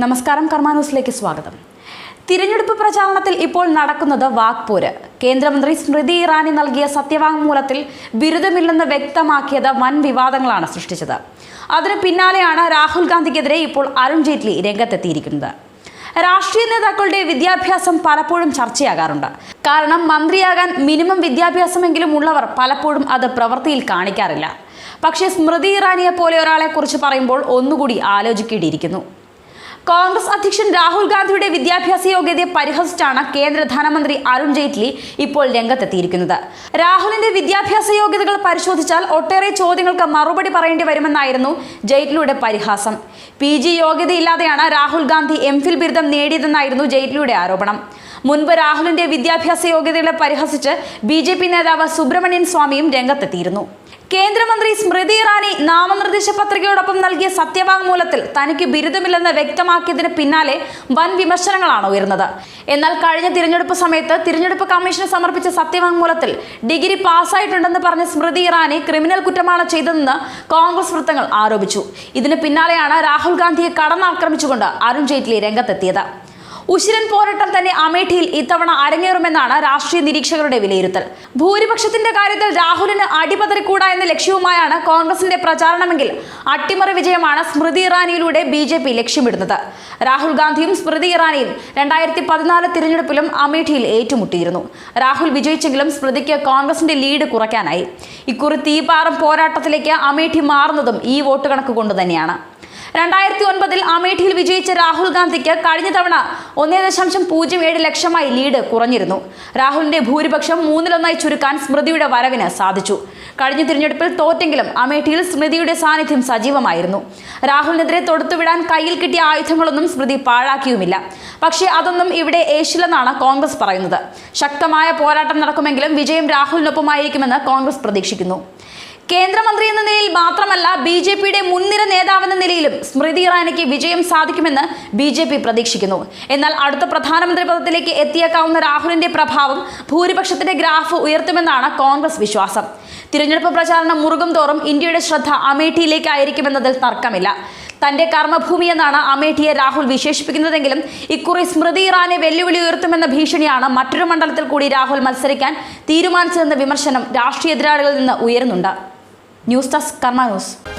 നമസ്കാരം കർമാന്യൂസിലേക്ക് സ്വാഗതം. തിരഞ്ഞെടുപ്പ് പ്രചാരണത്തിൽ ഇപ്പോൾ നടക്കുന്നത് വാഗ്പൂര് കേന്ദ്രമന്ത്രി സ്മൃതി ഇറാനി നൽകിയ സത്യവാങ്മൂലത്തിൽ ബിരുദമില്ലെന്ന് വ്യക്തമാക്കിയത് വൻ വിവാദങ്ങളാണ് സൃഷ്ടിച്ചത്. അതിന് പിന്നാലെയാണ് രാഹുൽ ഗാന്ധിക്കെതിരെ ഇപ്പോൾ അരുൺ ജെയ്റ്റ്ലി രംഗത്തെത്തിയിരിക്കുന്നത്. രാഷ്ട്രീയ നേതാക്കളുടെ വിദ്യാഭ്യാസം പലപ്പോഴും ചർച്ചയാകാറുണ്ട്. കാരണം മന്ത്രിയാകാൻ മിനിമം വിദ്യാഭ്യാസമെങ്കിലും ഉള്ളവർ പലപ്പോഴും അത് പ്രവൃത്തിയിൽ കാണിക്കാറില്ല. പക്ഷേ സ്മൃതി ഇറാനിയെ പോലെ ഒരാളെ കുറിച്ച് പറയുമ്പോൾ ഒന്നുകൂടി ആലോചിക്കേണ്ടിയിരിക്കുന്നു. കോൺഗ്രസ് അധ്യക്ഷൻ രാഹുൽ ഗാന്ധിയുടെ വിദ്യാഭ്യാസ യോഗ്യതയെ പരിഹസിച്ചാണ് കേന്ദ്ര ധനമന്ത്രി അരുൺ ജെയ്റ്റ്ലി ഇപ്പോൾ രംഗത്തെത്തിയിരിക്കുന്നത്. രാഹുലിന്റെ വിദ്യാഭ്യാസ യോഗ്യതകൾ പരിശോധിച്ചാൽ ഒട്ടേറെ ചോദ്യങ്ങൾക്ക് മറുപടി പറയേണ്ടി വരുമെന്നായിരുന്നു ജെയ്റ്റ്ലിയുടെ പരിഹാസം. പി ജി യോഗ്യതയില്ലാതെയാണ് രാഹുൽ ഗാന്ധി എം ഫിൽ ബിരുദം നേടിയതെന്നായിരുന്നു ജെയ്റ്റ്ലിയുടെ ആരോപണം. മുൻപ് രാഹുലിന്റെ വിദ്യാഭ്യാസ യോഗ്യതകളെ പരിഹസിച്ച് ബി നേതാവ് സുബ്രഹ്മണ്യൻ സ്വാമിയും രംഗത്തെത്തിയിരുന്നു. കേന്ദ്രമന്ത്രി സ്മൃതി ഇറാനി നാമനിർദ്ദേശ പത്രികയോടൊപ്പം നൽകിയ സത്യവാങ്മൂലത്തിൽ തനിക്ക് ബിരുദമില്ലെന്ന് വ്യക്തമാക്കിയതിന് പിന്നാലെ വൻ വിമർശനങ്ങളാണ് ഉയർന്നത്. എന്നാൽ കഴിഞ്ഞ തിരഞ്ഞെടുപ്പ് സമയത്ത് തിരഞ്ഞെടുപ്പ് കമ്മീഷന് സമർപ്പിച്ച സത്യവാങ്മൂലത്തിൽ ഡിഗ്രി പാസ്സായിട്ടുണ്ടെന്ന് പറഞ്ഞ സ്മൃതി ഇറാനി ക്രിമിനൽ കുറ്റമാണ് ചെയ്തതെന്ന് കോൺഗ്രസ് വൃത്തങ്ങൾ ആരോപിച്ചു. ഇതിന് പിന്നാലെയാണ് രാഹുൽ ഗാന്ധിയെ കടന്നാക്രമിച്ചുകൊണ്ട് അരുൺ ജെയ്റ്റ്ലി രംഗത്തെത്തിയത്. ഉശിരൻ പോരാട്ടം തന്നെ അമേഠിയിൽ ഇത്തവണ അരങ്ങേറുമെന്നാണ് രാഷ്ട്രീയ നിരീക്ഷകരുടെ വിലയിരുത്തൽ. ഭൂരിപക്ഷത്തിന്റെ കാര്യത്തിൽ രാഹുലിന് അടിപതറിക്കൂടാ എന്ന ലക്ഷ്യവുമായാണ് കോൺഗ്രസിന്റെ പ്രചാരണമെങ്കിൽ അട്ടിമറി വിജയമാണ് സ്മൃതി ഇറാനിയിലൂടെ ബി ജെ പി ലക്ഷ്യമിടുന്നത്. രാഹുൽ ഗാന്ധിയും സ്മൃതി ഇറാനിയും രണ്ടായിരത്തി പതിനാല് തിരഞ്ഞെടുപ്പിലും അമേഠിയിൽ ഏറ്റുമുട്ടിയിരുന്നു. രാഹുൽ വിജയിച്ചെങ്കിലും സ്മൃതിക്ക് കോൺഗ്രസിന്റെ ലീഡ് കുറയ്ക്കാനായി. ഇക്കുറി തീപാറും പോരാട്ടത്തിലേക്ക് അമേഠി മാറുന്നതും ഈ വോട്ട് കണക്ക് കൊണ്ട് തന്നെയാണ്. രണ്ടായിരത്തി ഒൻപതിൽ അമേഠിയിൽ വിജയിച്ച രാഹുൽ ഗാന്ധിക്ക് കഴിഞ്ഞ തവണ ഒന്നേ ദശാംശം പൂജ്യം ഏഴ് ലക്ഷമായി ലീഡ് കുറഞ്ഞിരുന്നു. രാഹുലിന്റെ ഭൂരിപക്ഷം മൂന്നിലൊന്നായി ചുരുക്കാൻ സ്മൃതിയുടെ വരവിന് സാധിച്ചു. കഴിഞ്ഞ തിരഞ്ഞെടുപ്പിൽ തോറ്റെങ്കിലും അമേഠിയിൽ സ്മൃതിയുടെ സാന്നിധ്യം സജീവമായിരുന്നു. രാഹുലിനെതിരെ തൊടുത്തുവിടാൻ കയ്യിൽ കിട്ടിയ ആയുധങ്ങളൊന്നും സ്മൃതി പാഴാക്കിയുമില്ല. പക്ഷേ അതൊന്നും ഇവിടെ ഏശില്ലെന്നാണ് കോൺഗ്രസ് പറയുന്നത്. ശക്തമായ പോരാട്ടം നടക്കുമെങ്കിലും വിജയം രാഹുലിനൊപ്പമായിരിക്കുമെന്ന് കോൺഗ്രസ് പ്രതീക്ഷിക്കുന്നു. കേന്ദ്രമന്ത്രി എന്ന നിലയിൽ മാത്രമല്ല ബി ജെ പിയുടെ മുൻനിര നേതാവെന്ന നിലയിലും സ്മൃതി ഇറാനിക്ക് വിജയം സാധിക്കുമെന്ന് ബി ജെ പി പ്രതീക്ഷിക്കുന്നു. എന്നാൽ അടുത്ത പ്രധാനമന്ത്രി പദത്തിലേക്ക് എത്തിയേക്കാവുന്ന രാഹുലിന്റെ പ്രഭാവം ഭൂരിപക്ഷത്തിന്റെ ഗ്രാഫ് ഉയർത്തുമെന്നാണ് കോൺഗ്രസ് വിശ്വാസം. തിരഞ്ഞെടുപ്പ് പ്രചാരണം മുറുകും തോറും ഇന്ത്യയുടെ ശ്രദ്ധ അമേഠിയിലേക്കായിരിക്കുമെന്നതിൽ തർക്കമില്ല. തന്റെ കർമ്മഭൂമി എന്നാണ് അമേഠിയെ രാഹുൽ വിശേഷിപ്പിക്കുന്നതെങ്കിലും ഇക്കുറി സ്മൃതി ഇറാനെ വെല്ലുവിളി ഉയർത്തുമെന്ന ഭീഷണിയാണ് മറ്റൊരു മണ്ഡലത്തിൽ കൂടി രാഹുൽ മത്സരിക്കാൻ തീരുമാനിച്ചതെന്ന വിമർശനം രാഷ്ട്രീയ എതിരാളികളിൽ നിന്ന് ഉയരുന്നുണ്ട്. ന്യൂസ് ഡെസ്ക് കർമ്മ ന്യൂസ്